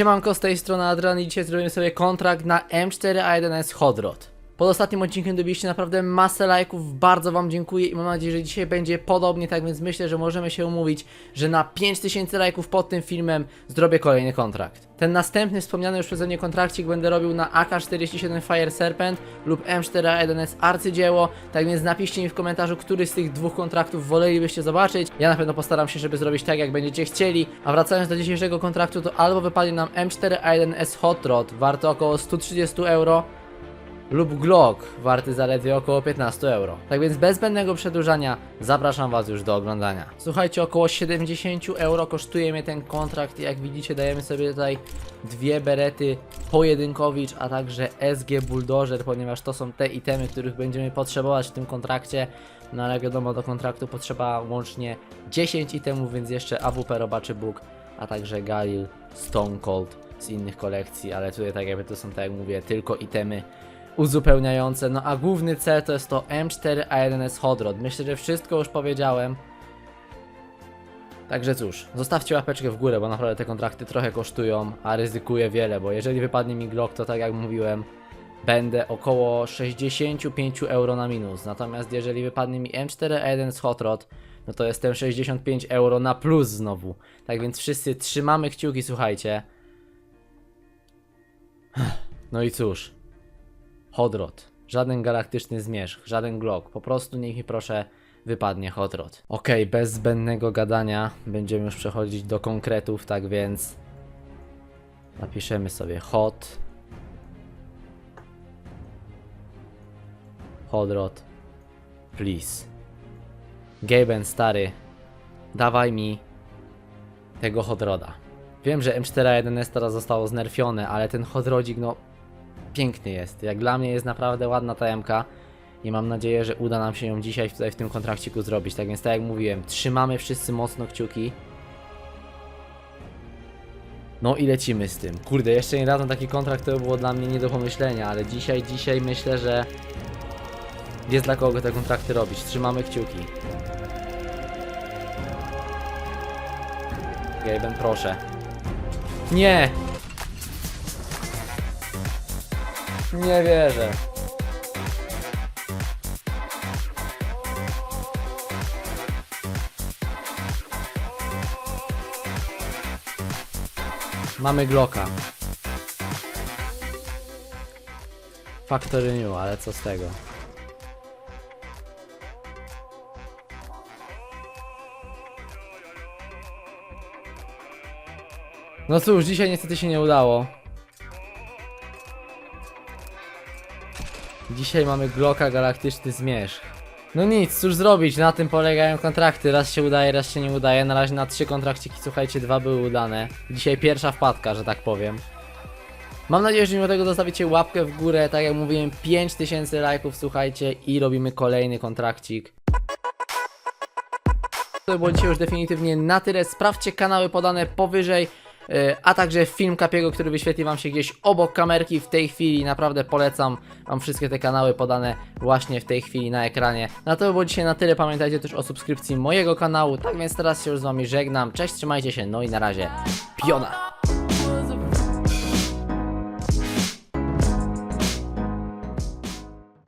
Siemanko, z tej strony Adrian i dzisiaj zrobimy sobie kontrakt na M4A1S Hot Rod. Pod ostatnim odcinkiem dobiliście naprawdę masę lajków, bardzo wam dziękuję i mam nadzieję, że dzisiaj będzie podobnie, tak więc myślę, że możemy się umówić, że na 5000 lajków pod tym filmem zrobię kolejny kontrakt. Ten następny wspomniany już przeze mnie kontrakcik będę robił na AK-47 Fire Serpent lub M4A1S Arcydzieło, tak więc napiszcie mi w komentarzu, który z tych dwóch kontraktów wolelibyście zobaczyć. Ja na pewno postaram się, żeby zrobić tak, jak będziecie chcieli. A wracając do dzisiejszego kontraktu, to albo wypadnie nam M4A1S Hot Rod, warty około 130 euro, lub Glock, warty zaledwie około 15 euro. Tak więc bez zbędnego przedłużania zapraszam Was już do oglądania. Słuchajcie, około 70 euro kosztuje mnie ten kontrakt i jak widzicie dajemy sobie tutaj dwie berety pojedynkowicz, a także SG Bulldozer, ponieważ to są te itemy, których będziemy potrzebować w tym kontrakcie. No ale wiadomo, do kontraktu potrzeba łącznie 10 itemów, więc jeszcze AWP Robaczy Bóg, a także Galil, Stone Cold z innych kolekcji, ale tutaj tak jakby to są, tak jak mówię, tylko itemy uzupełniające. No a główny cel to jest to M4A1S Hot Rod. Myślę, że wszystko już powiedziałem. Także cóż, zostawcie łapeczkę w górę, bo naprawdę te kontrakty trochę kosztują, a ryzykuję wiele, bo jeżeli wypadnie mi Glock, to tak jak mówiłem, będę około 65 euro na minus. Natomiast jeżeli wypadnie mi M4A1 z Hot Rod, no to jestem 65 euro na plus znowu. Tak więc wszyscy trzymamy kciuki, słuchajcie. No i cóż, Hot Rod. Żaden galaktyczny zmierzch, żaden Glock. Po prostu niech mi proszę wypadnie Hot Rod. Okej, bez zbędnego gadania będziemy już przechodzić do konkretów, tak więc napiszemy sobie Hot Hot Rod please. Gaben stary, dawaj mi tego Hot Roda. Wiem, że M4A1S teraz zostało znerfione, ale ten Hot Rodzik no piękny jest. Jak dla mnie jest naprawdę ładna ta MK i mam nadzieję, że uda nam się ją dzisiaj tutaj w tym kontrakciku zrobić. Tak więc tak jak mówiłem, trzymamy wszyscy mocno kciuki. No i lecimy z tym. Kurde, jeszcze niedawno taki kontrakt to było dla mnie nie do pomyślenia, ale dzisiaj, dzisiaj myślę, że jest dla kogo te kontrakty robić. Trzymamy kciuki. Gaben, proszę. Nie! Nie wierzę. Mamy Glocka. Factory New, ale co z tego? No cóż, dzisiaj niestety się nie udało. Dzisiaj mamy Glocka Galaktyczny Zmierzch. No nic, cóż zrobić, na tym polegają kontrakty. Raz się udaje, raz się nie udaje. Na razie na trzy kontrakciki, słuchajcie, dwa były udane. Dzisiaj pierwsza wpadka, że tak powiem. Mam nadzieję, że mimo tego zostawicie łapkę w górę. Tak jak mówiłem, 5000 lajków, słuchajcie, i robimy kolejny kontrakcik. To było dzisiaj już definitywnie na tyle. Sprawdźcie kanały podane powyżej. E, A także film Kapiego, który wyświetli Wam się gdzieś obok kamerki w tej chwili. Naprawdę polecam Wam wszystkie te kanały podane właśnie w tej chwili na ekranie. Na to by było dzisiaj na tyle. Pamiętajcie też o subskrypcji mojego kanału. Tak więc teraz się już z Wami żegnam. Cześć, trzymajcie się, no i na razie. Piona!